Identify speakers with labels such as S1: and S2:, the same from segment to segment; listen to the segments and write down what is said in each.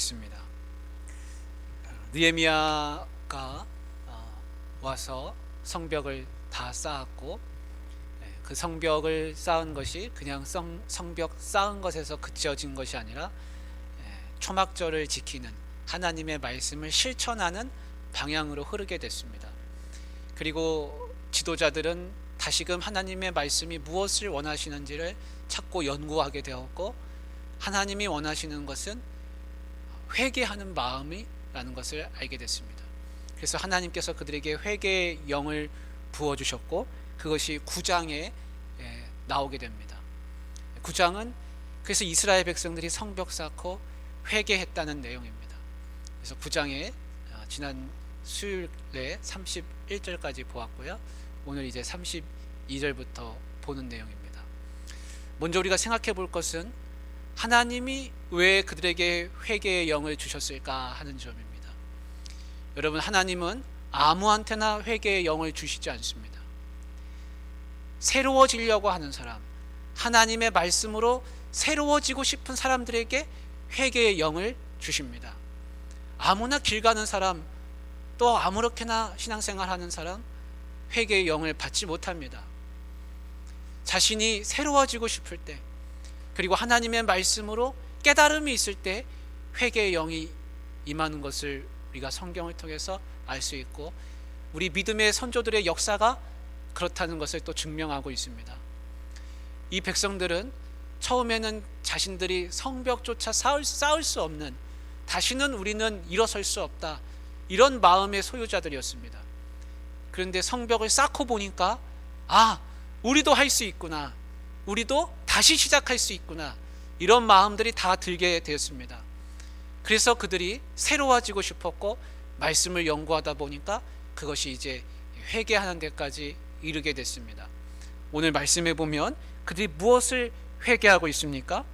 S1: 있습니다. 느헤미야가 어, 와서 성벽을 다 쌓았고 예, 그 성벽을 쌓은 것이 그냥 성, 성벽 쌓은 것에서 그쳐진 것이 아니라 예, 초막절을 지키는 하나님의 말씀을 실천하는 방향으로 흐르게 됐습니다. 그리고 지도자들은 다시금 하나님의 말씀이 무엇을 원하시는지를 찾고 연구하게 되었고 하나님이 원하시는 것은 회개하는 마음이라는 것을 알게 됐습니다. 그래서 하나님께서 그들에게 회개의 영을 부어 주셨고 그것이 9장에 나오게 됩니다. 9장은 그래서 이스라엘 백성들이 성벽 쌓고 회개했다는 내용입니다. 그래서 9장에 어, 지난 수요일에 31절까지 보았고요. 오늘 이제 32절부터 보는 내용입니다. 먼저 우리가 생각해 볼 것은 하나님이 왜 그들에게 회개의 영을 주셨을까 하는 점입니다. 여러분 하나님은 아무한테나 회개의 영을 주시지 않습니다. 새로워지려고 하는 사람, 하나님의 말씀으로 새로워지고 싶은 사람들에게 회개의 영을 주십니다. 아무나 길 가는 사람, 또 아무렇게나 신앙생활 하는 사람, 회개의 영을 받지 못합니다. 자신이 새로워지고 싶을 때, 그리고 하나님의 말씀으로 깨달음이 있을 때 회개의 영이 임하는 것을 우리가 성경을 통해서 알 수 있고 우리 믿음의 선조들의 역사가 그렇다는 것을 또 증명하고 있습니다. 이 백성들은 처음에는 자신들이 성벽조차 쌓을, 쌓을 수 없는 다시는 우리는 일어설 수 없다 이런 마음의 소유자들이었습니다. 그런데 성벽을 쌓고 보니까 아 우리도 할 수 있구나 우리도 다시 시작할 수 있구나 이런 마음들이 다 들게 되었습니다. 그래서 그들이 새로워지고 싶었고 말씀을 연구하다 보니까 그것이 이제 회개하는 데까지 이르게 됐습니다. 오늘 말씀에 보면 그들이 무엇을 회개하고 있습니까?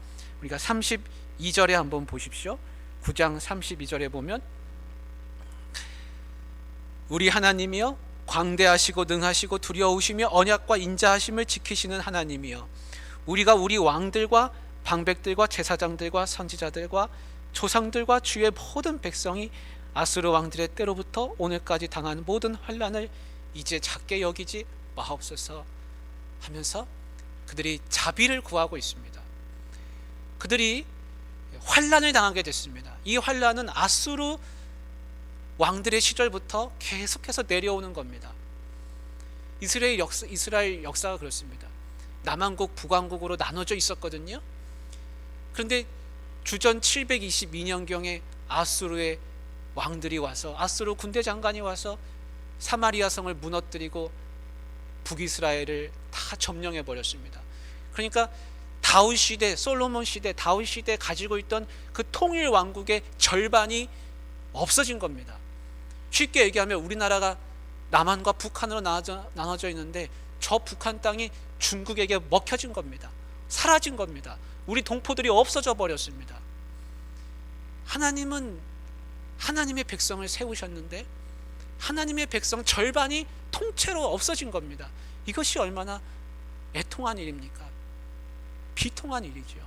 S1: 우리가 32절에 한번 보십시오. 9장 32절에 보면 우리 하나님이여 광대하시고 능하시고 두려우시며 언약과 인자하심을 지키시는 하나님이여 우리가 우리 왕들과 방백들과 제사장들과 선지자들과 조상들과 주의 모든 백성이 아수르 왕들의 때로부터 오늘까지 당한 모든 환란을 이제 작게 여기지 마옵소서 하면서 그들이 자비를 구하고 있습니다. 그들이 환란을 당하게 됐습니다. 이 환란은 아수르 왕들의 시절부터 계속해서 내려오는 겁니다. 이스라엘 역사, 이스라엘 역사가 그렇습니다. 남한국, 북한국으로 나눠져 있었거든요. 그런데 주전 722년경에 아수르의 왕들이 와서 아수르 군대 장관이 와서 사마리아 성을 무너뜨리고 북이스라엘을 다 점령해 버렸습니다. 그러니까 다윗 시대, 솔로몬 시대, 다윗 시대 가지고 있던 그 통일 왕국의 절반이 없어진 겁니다. 쉽게 얘기하면 우리나라가 남한과 북한으로 나눠져, 나눠져 있는데 저 북한 땅이 중국에게 먹혀진 겁니다. 사라진 겁니다. 우리 동포들이 없어져 버렸습니다. 하나님은 하나님의 백성을 세우셨는데 하나님의 백성 절반이 통째로 없어진 겁니다. 이것이 얼마나 애통한 일입니까? 비통한 일이죠.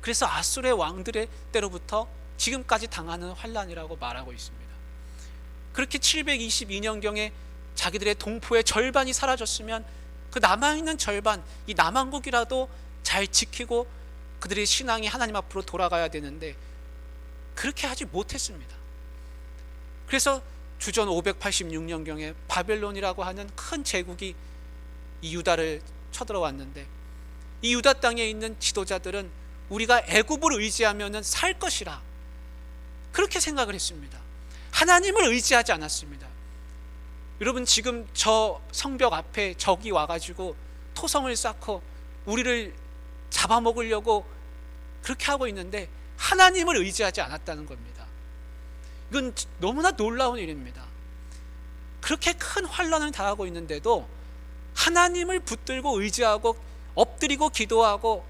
S1: 그래서 아수르의 왕들의 때로부터 지금까지 당하는 환란이라고 말하고 있습니다. 그렇게 722년경에 자기들의 동포의 절반이 사라졌으면 그 남아있는 절반, 이 남한국이라도 잘 지키고 그들의 신앙이 하나님 앞으로 돌아가야 되는데 그렇게 하지 못했습니다. 그래서 주전 586년경에 바벨론이라고 하는 큰 제국이 이 유다를 쳐들어왔는데 이 유다 땅에 있는 지도자들은 우리가 애굽을 의지하면은 살 것이라 그렇게 생각을 했습니다. 하나님을 의지하지 않았습니다. 여러분 지금 저 성벽 앞에 적이 와가지고 토성을 쌓고 우리를 잡아먹으려고 그렇게 하고 있는데 하나님을 의지하지 않았다는 겁니다. 이건 너무나 놀라운 일입니다. 그렇게 큰 환란을 당하고 있는데도 하나님을 붙들고 의지하고 엎드리고 기도하고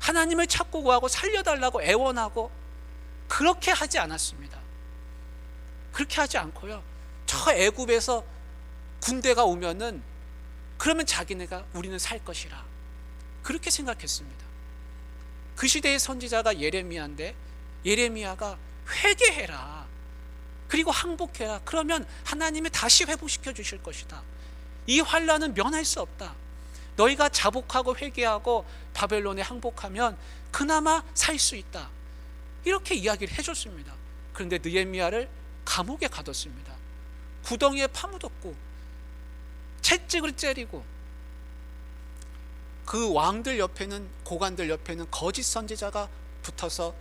S1: 하나님을 찾고 구하고 살려달라고 애원하고 그렇게 하지 않았습니다. 그렇게 하지 않고요. 저 애굽에서 군대가 오면은 그러면 자기네가 우리는 살 것이라 그렇게 생각했습니다. 그 시대의 선지자가 예레미야인데 예레미야가 회개해라. 그리고 항복해라. 그러면 하나님이 다시 회복시켜 주실 것이다. 이 환란은 면할 수 없다. 너희가 자복하고 회개하고 바벨론에 항복하면 그나마 살 수 있다. 이렇게 이야기를 해줬습니다. 그런데 느헤미야를 감옥에 가뒀습니다. 구덩이에 파묻었고 채찍을 째리고 그 왕들 옆에는 고관들 옆에는 거짓 선지자가 붙어서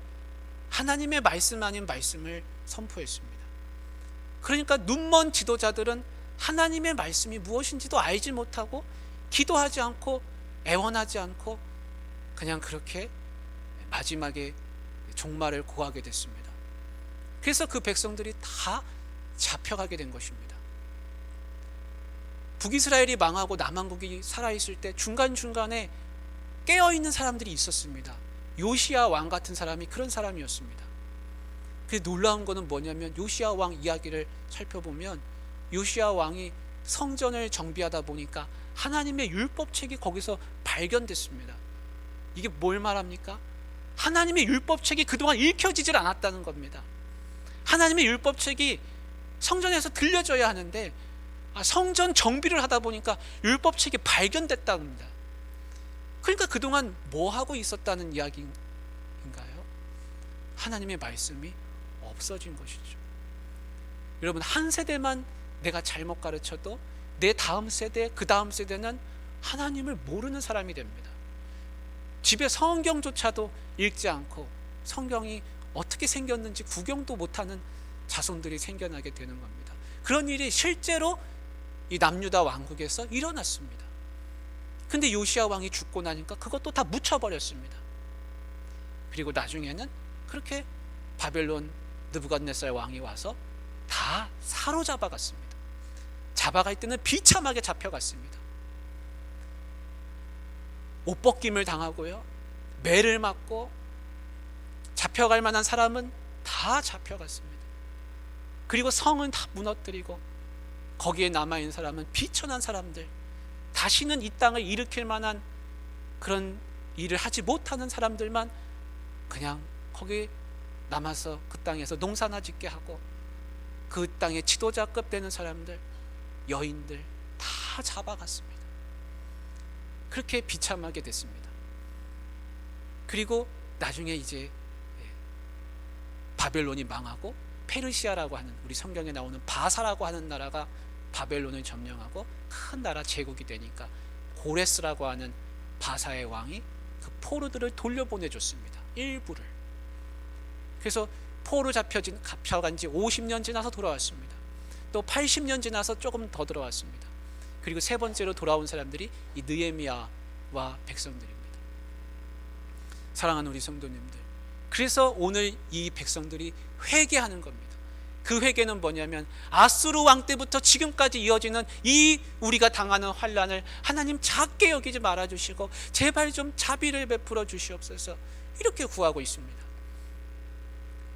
S1: 하나님의 말씀 아닌 말씀을 선포했습니다. 그러니까 눈먼 지도자들은 하나님의 말씀이 무엇인지도 알지 못하고 기도하지 않고 애원하지 않고 그냥 그렇게 마지막에 종말을 고하게 됐습니다. 그래서 그 백성들이 다 잡혀가게 된 것입니다. 북이스라엘이 망하고 남한국이 살아있을 때 중간중간에 깨어있는 사람들이 있었습니다. 요시야 왕 같은 사람이 그런 사람이었습니다. 그 놀라운 거는 뭐냐면 요시야 왕 이야기를 살펴보면 요시야 왕이 성전을 정비하다 보니까 하나님의 율법책이 거기서 발견됐습니다. 이게 뭘 말합니까? 하나님의 율법책이 그동안 읽혀지질 않았다는 겁니다. 하나님의 율법책이 성전에서 들려져야 하는데 아, 성전 정비를 하다 보니까 율법책이 발견됐답니다. 그러니까 그동안 뭐 하고 있었다는 이야기인가요? 하나님의 말씀이 없어진 것이죠. 여러분 한 세대만 내가 잘못 가르쳐도 내 다음 세대, 그 다음 세대는 하나님을 모르는 사람이 됩니다. 집에 성경조차도 읽지 않고 성경이 어떻게 생겼는지 구경도 못하는 자손들이 생겨나게 되는 겁니다. 그런 일이 실제로 이 남유다 왕국에서 일어났습니다. 근데 요시아 왕이 죽고 나니까 그것도 다 묻혀버렸습니다. 그리고 나중에는 그렇게 바벨론 느부갓네살 왕이 와서 다 사로잡아 갔습니다. 잡아갈 때는 비참하게 잡혀갔습니다. 옷 벗김을 당하고요. 매를 맞고 잡혀갈 만한 사람은 다 잡혀갔습니다. 그리고 성은 다 무너뜨리고 거기에 남아 있는 사람은 비천한 사람들 다시는 이 땅을 일으킬 만한 그런 일을 하지 못하는 사람들만 그냥 거기 남아서 그 땅에서 농사나 짓게 하고 그 땅의 지도자급 되는 사람들 여인들 다 잡아갔습니다. 그렇게 비참하게 됐습니다. 그리고 나중에 이제 예, 바벨론이 망하고 페르시아라고 하는 우리 성경에 나오는 바사라고 하는 나라가 바벨론을 점령하고 큰 나라 제국이 되니까 고레스라고 하는 바사의 왕이 그 포로들을 돌려보내 줬습니다. 일부를. 그래서 포로 잡혀진 잡혀간 지 50년 지나서 돌아왔습니다. 또 80년 지나서 조금 더 돌아왔습니다. 그리고 세 번째로 돌아온 사람들이 이 느헤미야와 백성들입니다. 사랑하는 우리 성도님들. 그래서 오늘 이 백성들이 회개하는 겁니다. 그 회개는 뭐냐면 아수르 왕 때부터 지금까지 이어지는 이 우리가 당하는 환란을 하나님 작게 여기지 말아 주시고 제발 좀 자비를 베풀어 주시옵소서. 이렇게 구하고 있습니다.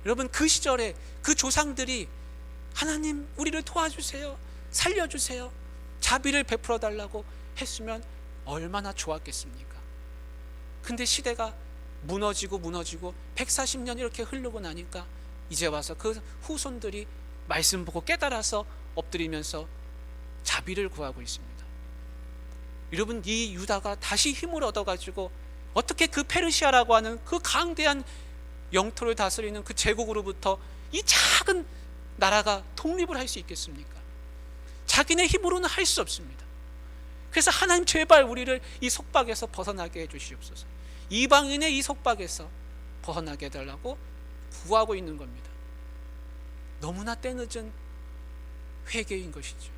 S1: 여러분 그 시절에 그 조상들이 하나님 우리를 도와주세요. 살려 주세요. 자비를 베풀어 달라고 했으면 얼마나 좋았겠습니까? 근데 시대가 무너지고 무너지고 140년 이렇게 흐르고 나니까 이제 와서 그 후손들이 말씀 보고 깨달아서 엎드리면서 자비를 구하고 있습니다. 여러분 이 유다가 다시 힘을 얻어가지고 어떻게 그 페르시아라고 하는 그 강대한 영토를 다스리는 그 제국으로부터 이 작은 나라가 독립을 할 수 있겠습니까? 자기네 힘으로는 할 수 없습니다. 그래서 하나님 제발 우리를 이 속박에서 벗어나게 해주시옵소서. 이방인의 이 속박에서 벗어나게 해달라고 구하고 있는 겁니다. 너무나 때늦은 회개인 것이죠.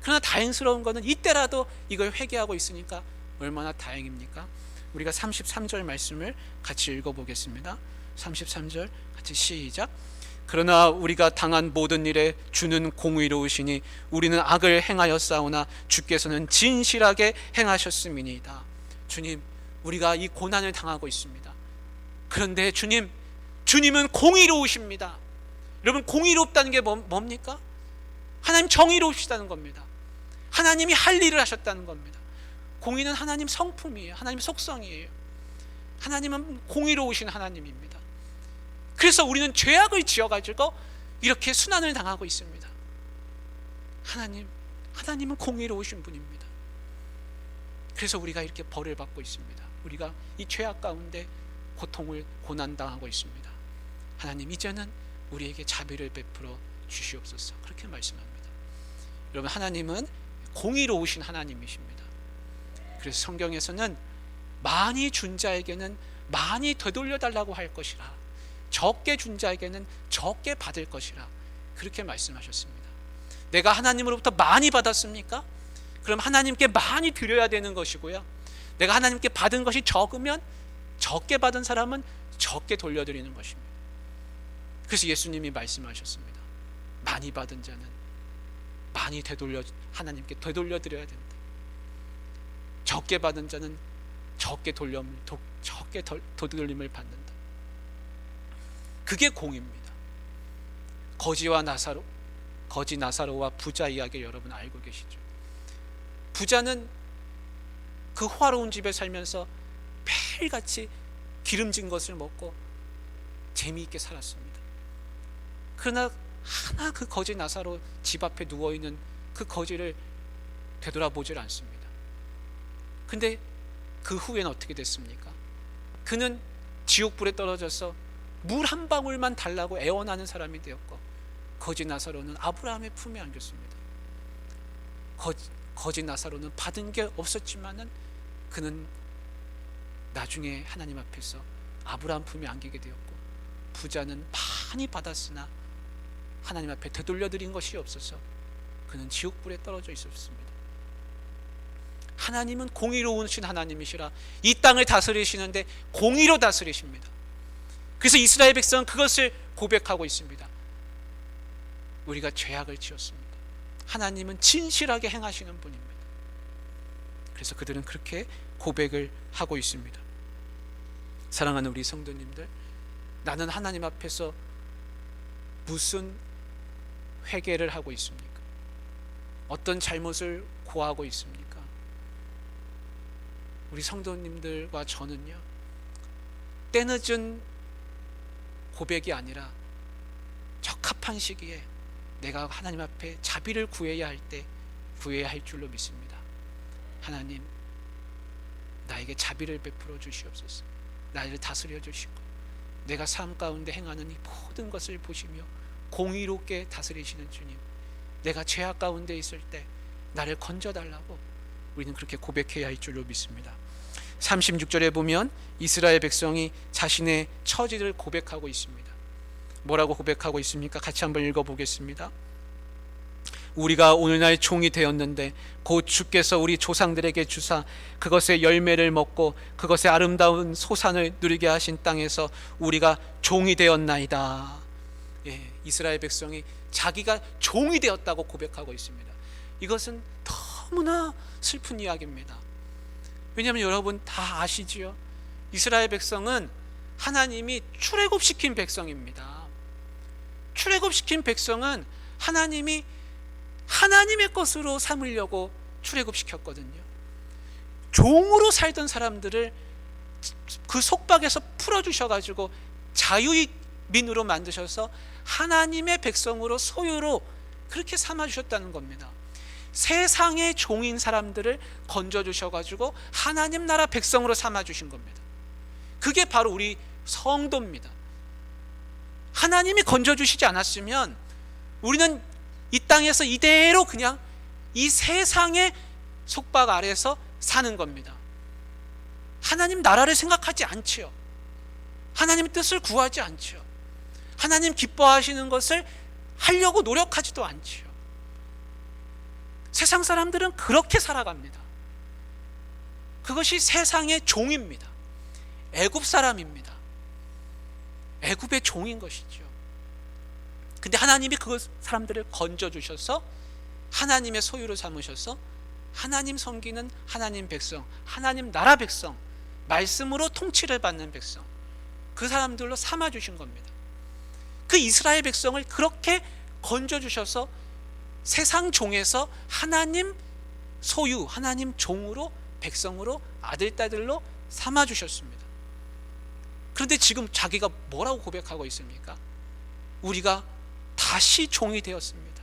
S1: 그러나 다행스러운 것은 이때라도 이걸 회개하고 있으니까 얼마나 다행입니까? 우리가 33절 말씀을 같이 읽어보겠습니다. 33절 같이 시작. 그러나 우리가 당한 모든 일에 주는 공의로우시니 우리는 악을 행하였사오나 주께서는 진실하게 행하셨음이니이다. 주님, 우리가 이 고난을 당하고 있습니다. 그런데 주님, 주님은 공의로우십니다. 여러분 공의롭다는 게 뭐, 뭡니까? 하나님 정의로우시다는 겁니다. 하나님이 할 일을 하셨다는 겁니다. 공의는 하나님 성품이에요. 하나님 속성이에요. 하나님은 공의로우신 하나님입니다. 그래서 우리는 죄악을 지어가지고 이렇게 순환을 당하고 있습니다. 하나님, 하나님은 공의로우신 분입니다. 그래서 우리가 이렇게 벌을 받고 있습니다. 우리가 이 죄악 가운데 고통을 고난당하고 있습니다. 하나님 이제는 우리에게 자비를 베풀어 주시옵소서. 그렇게 말씀합니다. 여러분 하나님은 공의로우신 하나님이십니다. 그래서 성경에서는 많이 준 자에게는 많이 되돌려 달라고 할 것이라. 적게 준 자에게는 적게 받을 것이라. 그렇게 말씀하셨습니다. 내가 하나님으로부터 많이 받았습니까? 그럼 하나님께 많이 드려야 되는 것이고요. 내가 하나님께 받은 것이 적으면 적게 받은 사람은 적게 돌려드리는 것입니다. 그래서 예수님이 말씀하셨습니다. 많이 받은 자는 많이 되돌려 하나님께 되돌려 드려야 된다. 적게 받은 자는 적게 돌려 적게 도돌림을 받는다. 그게 공입니다. 거지와 나사로 거지 나사로와 부자 이야기 여러분 알고 계시죠? 부자는 그 화로운 집에 살면서 매일같이 기름진 것을 먹고 재미있게 살았습니다. 그러나 하나 그 거지 나사로 집 앞에 누워 있는 그 거지를 되돌아보질 않습니다. 근데 그 후에는 어떻게 됐습니까? 그는 지옥불에 떨어져서 물 한 방울만 달라고 애원하는 사람이 되었고 거지 나사로는 아브라함의 품에 안겼습니다. 거지, 거지 나사로는 받은 게 없었지만은 그는 나중에 하나님 앞에서 아브라함 품에 안기게 되었고 부자는 많이 받았으나 하나님 앞에 되돌려 드린 것이 없어서 그는 지옥불에 떨어져 있었습니다. 하나님은 공의로우신 하나님이시라 이 땅을 다스리시는데 공의로 다스리십니다. 그래서 이스라엘 백성은 그것을 고백하고 있습니다. 우리가 죄악을 지었습니다. 하나님은 진실하게 행하시는 분입니다. 그래서 그들은 그렇게 고백을 하고 있습니다. 사랑하는 우리 성도님들, 나는 하나님 앞에서 무슨 회개를 하고 있습니까? 어떤 잘못을 고하고 있습니까? 우리 성도님들과 저는요, 때늦은 고백이 아니라 적합한 시기에 내가 하나님 앞에 자비를 구해야 할 때 구해야 할 줄로 믿습니다. 하나님, 나에게 자비를 베풀어 주시옵소서. 나를 다스려 주시고 내가 삶 가운데 행하는 이 모든 것을 보시며 공의롭게 다스리시는 주님. 내가 죄악 가운데 있을 때 나를 건져 달라고 우리는 그렇게 고백해야 할 줄로 믿습니다. 36절에 보면 이스라엘 백성이 자신의 처지를 고백하고 있습니다. 뭐라고 고백하고 있습니까? 같이 한번 읽어 보겠습니다. 우리가 오늘날 종이 되었는데 곧 주께서 우리 조상들에게 주사 그것의 열매를 먹고 그것의 아름다운 소산을 누리게 하신 땅에서 우리가 종이 되었나이다. 예, 이스라엘 백성이 자기가 종이 되었다고 고백하고 있습니다. 이것은 너무나 슬픈 이야기입니다. 왜냐하면 여러분 다 아시지요. 이스라엘 백성은 하나님이 출애굽시킨 백성입니다. 출애굽시킨 백성은 하나님이 하나님의 것으로 삼으려고 출애굽시켰거든요. 종으로 살던 사람들을 그 속박에서 풀어 주셔 가지고 자유 민으로 만드셔서 하나님의 백성으로 소유로 그렇게 삼아 주셨다는 겁니다. 세상의 종인 사람들을 건져 주셔 가지고 하나님 나라 백성으로 삼아 주신 겁니다. 그게 바로 우리 성도입니다. 하나님이 건져 주시지 않았으면 우리는 이 땅에서 이대로 그냥 이 세상의 속박 아래서 사는 겁니다. 하나님 나라를 생각하지 않지요. 하나님의 뜻을 구하지 않지요. 하나님 기뻐하시는 것을 하려고 노력하지도 않지요. 세상 사람들은 그렇게 살아갑니다. 그것이 세상의 종입니다. 애굽 사람입니다. 애굽의 종인 것이죠. 근데 하나님이 그 사람들을 건져 주셔서 하나님의 소유로 삼으셔서 하나님 섬기는 하나님 백성, 하나님 나라 백성, 말씀으로 통치를 받는 백성, 그 사람들로 삼아 주신 겁니다. 그 이스라엘 백성을 그렇게 건져 주셔서 세상 종에서 하나님 소유, 하나님 종으로 백성으로 아들 딸들로 삼아 주셨습니다. 그런데 지금 자기가 뭐라고 고백하고 있습니까? 우리가 다시 종이 되었습니다.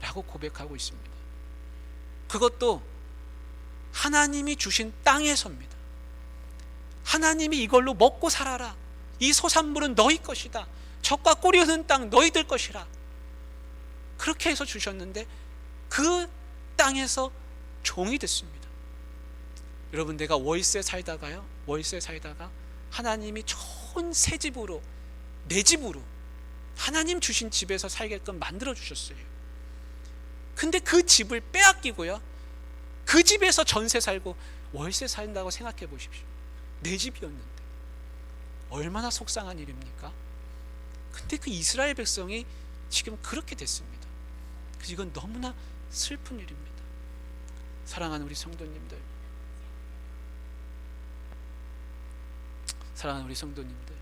S1: 라고 고백하고 있습니다. 그것도 하나님이 주신 땅에서입니다. 하나님이 이걸로 먹고 살아라. 이 소산물은 너희 것이다. 적과 꼬리 흐는 땅 너희들 것이라. 그렇게 해서 주셨는데 그 땅에서 종이 됐습니다. 여러분 내가 월세 살다가요. 월세 살다가 하나님이 좋은 새 집으로 내 집으로 하나님 주신 집에서 살게끔 만들어 주셨어요. 근데 그 집을 빼앗기고요. 그 집에서 전세 살고 월세 살다고 생각해 보십시오. 내 집이었는데 얼마나 속상한 일입니까? 근데 그 이스라엘 백성이 지금 그렇게 됐습니다. 그래서 이건 너무나 슬픈 일입니다. 사랑하는 우리 성도님들, 사랑하는 우리 성도님들,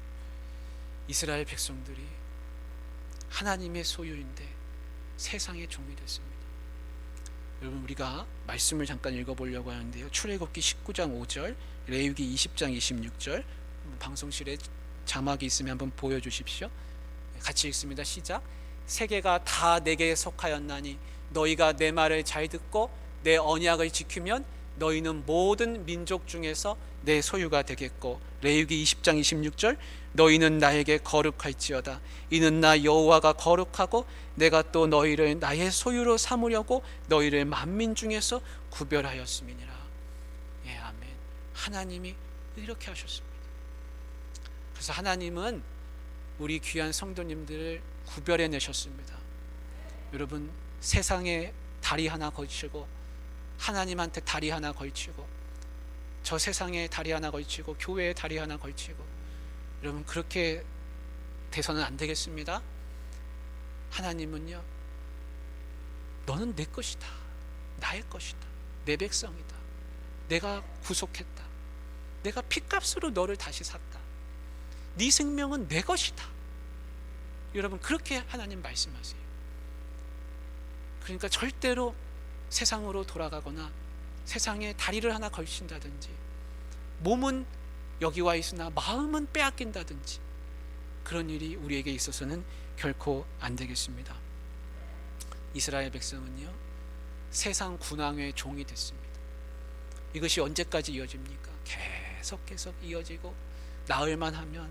S1: 이스라엘 백성들이 하나님의 소유인데 세상의 종이 됐습니다. 여러분 우리가 말씀을 잠깐 읽어보려고 하는데요. 출애굽기 19장 5절, 레위기 20장 26절 방송실에 자막이 있으면 한번 보여주십시오. 같이 읽습니다. 시작. 세계가 다 내게 속하였나니 너희가 내 말을 잘 듣고 내 언약을 지키면 너희는 모든 민족 중에서 내 소유가 되겠고. 레위기 20장 26절. 너희는 나에게 거룩할지어다. 이는 나 여호와가 거룩하고 내가 또 너희를 나의 소유로 삼으려고 너희를 만민 중에서 구별하였음이니라. 예 아멘. 하나님이 이렇게 하셨습니다. 그래서 하나님은 우리 귀한 성도님들을 구별해 내셨습니다 여러분 세상에 다리 하나 걸치고 하나님한테 다리 하나 걸치고 저 세상에 다리 하나 걸치고 교회에 다리 하나 걸치고 여러분 그렇게 돼서는 안 되겠습니다. 하나님은요. 너는 내 것이다. 나의 것이다. 내 백성이다. 내가 구속했다. 내가 피값으로 너를 다시 샀다. 네 생명은 내 것이다. 여러분 그렇게 하나님 말씀하세요. 그러니까 절대로 세상으로 돌아가거나 세상에 다리를 하나 걸친다든지 몸은 여기 와 있으나 마음은 빼앗긴다든지 그런 일이 우리에게 있어서는 결코 안 되겠습니다. 이스라엘 백성은요 세상 군왕의 종이 됐습니다. 이것이 언제까지 이어집니까? 계속 계속 이어지고 나흘만 하면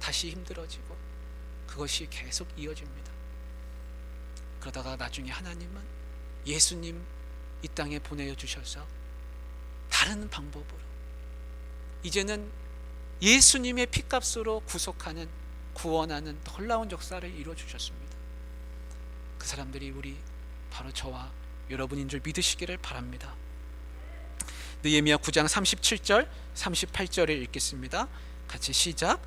S1: 다시 힘들어지고 그것이 계속 이어집니다. 그러다가 나중에 하나님은 예수님 이 땅에 보내어 주셔서 다른 방법으로 이제는 예수님의 피값으로 구속하는 구원하는 놀라운 역사를 이루어 주셨습니다. 그 사람들이 우리 바로 저와 여러분인 줄 믿으시기를 바랍니다. 느헤미야 9장 37절 38절을 읽겠습니다. 같이 시작.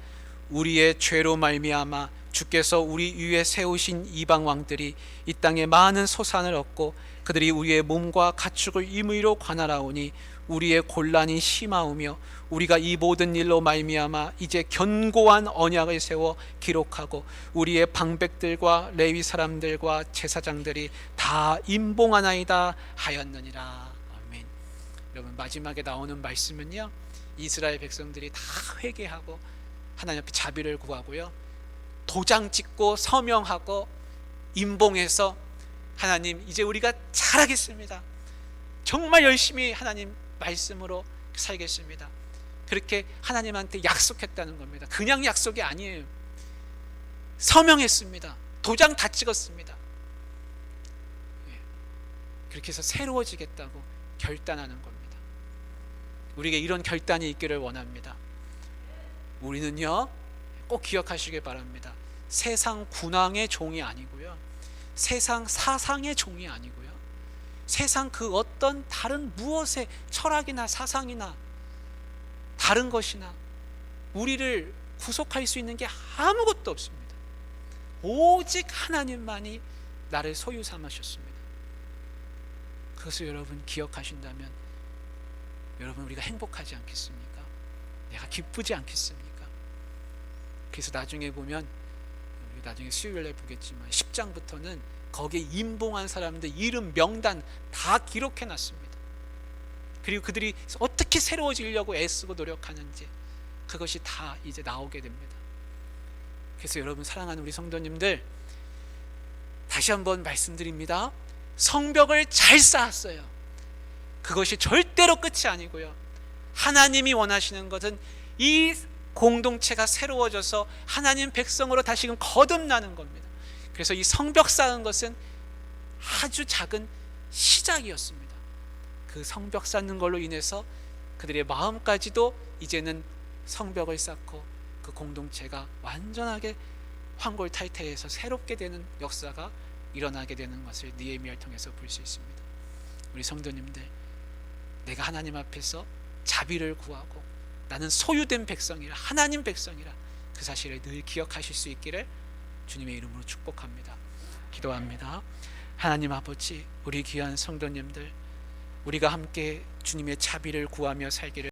S1: 우리의 죄로 말미암아 주께서 우리 위에 세우신 이방 왕들이 이 땅에 많은 소산을 얻고 그들이 우리의 몸과 가축을 임의로 관할하오니 우리의 곤란이 심하오며 우리가 이 모든 일로 말미암아 이제 견고한 언약을 세워 기록하고 우리의 방백들과 레위 사람들과 제사장들이 다 임봉하나이다 하였느니라 아멘. 여러분 마지막에 나오는 말씀은요 이스라엘 백성들이 다 회개하고 하나님 앞에 자비를 구하고요 도장 찍고 서명하고 임봉해서 하나님 이제 우리가 잘하겠습니다. 정말 열심히 하나님 말씀으로 살겠습니다. 그렇게 하나님한테 약속했다는 겁니다. 그냥 약속이 아니에요. 서명했습니다. 도장 다 찍었습니다. 예. 그렇게 해서 새로워지겠다고 결단하는 겁니다. 우리에게 이런 결단이 있기를 원합니다. 우리는요, 꼭 기억하시길 바랍니다. 세상 군왕의 종이 아니고요. 세상 사상의 종이 아니고요. 세상 그 어떤 다른 무엇의 철학이나 사상이나 다른 것이나 우리를 구속할 수 있는 게 아무것도 없습니다. 오직 하나님만이 나를 소유 삼으셨습니다. 그것을 여러분 기억하신다면 여러분 우리가 행복하지 않겠습니까? 내가 기쁘지 않겠습니까? 그래서 나중에 보면 나중에 수요일에 보겠지만 10장부터는 거기에 임봉한 사람들 이름 명단 다 기록해 놨습니다. 그리고 그들이 어떻게 새로워지려고 애쓰고 노력하는지 그것이 다 이제 나오게 됩니다. 그래서 여러분 사랑하는 우리 성도님들 다시 한번 말씀드립니다. 성벽을 잘 쌓았어요. 그것이 절대로 끝이 아니고요. 하나님이 원하시는 것은 이 공동체가 새로워져서 하나님 백성으로 다시금 거듭나는 겁니다. 그래서 이 성벽 쌓은 것은 아주 작은 시작이었습니다. 그 성벽 쌓는 걸로 인해서 그들의 마음까지도 이제는 성벽을 쌓고 그 공동체가 완전하게 황골탈퇴해서 새롭게 되는 역사가 일어나게 되는 것을 니에미아를 통해서 볼 수 있습니다. 우리 성도님들, 내가 하나님 앞에서 자비를 구하고 나는 소유된 백성이라 하나님 백성이라 그 사실을 늘 기억하실 수 있기를 주님의 이름으로 축복합니다. 기도합니다. 하나님 아버지, 우리 귀한 성도님들, 우리가 함께 주님의 자비를 구하며 살기를